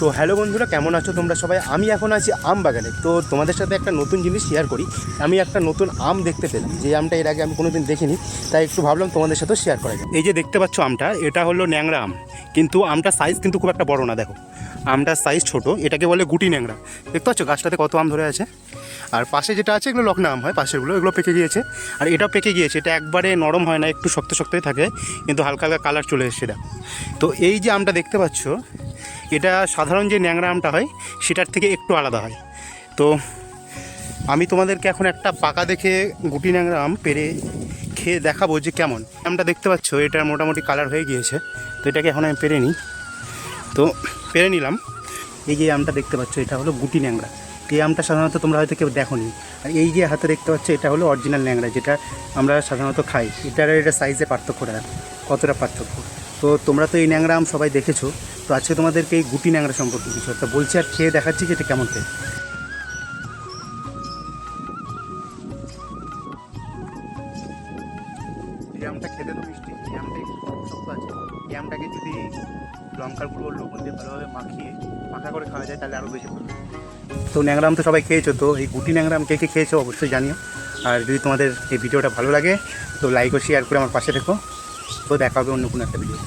তো হ্যালো বন্ধুরা, কেমন আছো তোমরা সবাই? আমি এখন আছি আম বাগানে তো তোমাদের সাথে একটা নতুন জিনিস শেয়ার করি। আমি একটা নতুন আম দেখতে পেলাম। যে আমটা এর আগে আমি কোনোদিন দেখিনি, তাই একটু ভাবলাম তোমাদের সাথে শেয়ার করা যায় এই যে দেখতে পাচ্ছ আমটা, এটা হলো ন্যাংরা আম। কিন্তু আমটা সাইজ কিন্তু খুব একটা বড় না, দেখো। আমটার সাইজ ছোট, এটাকে বলে গুটি ন্যাংরা। দেখতে পাচ্ছ গাছটাতে কত আম ধরে আছে? আর পাশে যেটা আছে, এগুলো লকনা আম হয় পাশেগুলো এগুলো পেকে গিয়েছে। আর এটাও পেকে গিয়েছে, এটা একবারে নরম হয় না, একটু শক্ত শক্তই থাকে, কিন্তু হালকা হালকা কালার চলে এসছে, দেখো। তো এই যে আমটা দেখতে পাচ্ছ এটা সাধারণ যে ন্যাংরা আমটা হয়, সেটার থেকে একটু আলাদা হয়। তো আমি তোমাদেরকে এখন একটা পাকা দেখে গুটি ন্যাংরা আম পেরে খেয়ে দেখাবো যে কেমন। আমটা দেখতে পাচ্ছ, এটা মোটামুটি কালার হয়ে গিয়েছে, তো এটাকে এখন আমি পেরে নিই। তো পেরে নিলাম। এই যে আমটা দেখতে পাচ্ছ, এটা হলো গুটি ন্যাংরা। এই আমটা সাধারণত তোমরা হয়তো কেউ দেখোনি। আর এই যে হাতে দেখতে পাচ্ছ, এটা হলো অরিজিনাল ন্যাংরা, যেটা আমরা সাধারণত খাই। এটার এটা সাইজে পার্থক্য দেখো কতটা পার্থক্য? তো তোমরা তো এই ন্যাংরা আম সবাই দেখেছ তো আজকে তোমাদেরকে এই গুটি ন্যাংরা সম্পর্কে কিছু একটা বলছি আর খেয়ে দেখাচ্ছি যে এটা কেমন খেয়ে আমটা খেতে তো মিষ্টি এই আমটা শক্ত আছে। এই আমটাকে যদি লঙ্কার গুঁড়ো লবণ দিয়ে ভালোভাবে মাখিয়ে মাখা করে খাওয়া যায় তাহলে আরও বেশি ভালো তো ন্যাংরাম তো সবাই খেয়েছো তো এই গুটি ন্যাংরাম কে কে খেয়েছো অবশ্যই জানিও। আর যদি তোমাদের এই ভিডিওটা ভালো লাগে তো লাইক ও শেয়ার করে আমার পাশে থেকো। তো দেখা হবে অন্য কোনো একটা ভিডিও